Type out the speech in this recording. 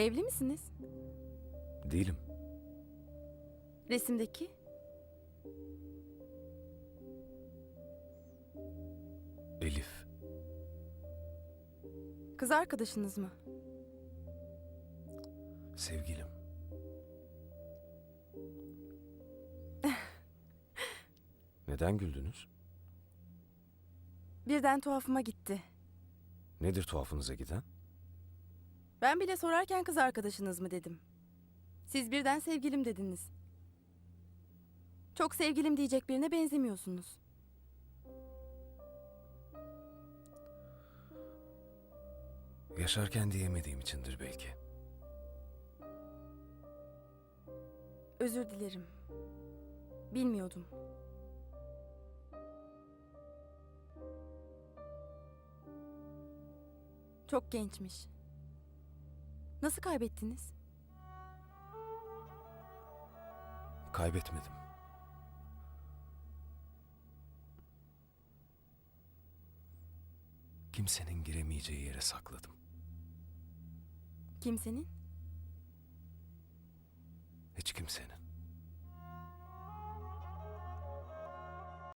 Evli misiniz? Değilim. Resimdeki? Elif. Kız arkadaşınız mı? Sevgilim. Neden güldünüz? Birden tuhafıma gitti. Nedir tuhafınıza giden? Ben bile sorarken kız arkadaşınız mı dedim. Siz birden sevgilim dediniz. Çok sevgilim diyecek birine benzemiyorsunuz. Yaşarken diyemediğim içindir belki. Özür dilerim. Bilmiyordum. Çok gençmiş. Nasıl kaybettiniz? Kaybetmedim. Kimsenin giremeyeceği yere sakladım. Kimsenin? Hiç kimsenin.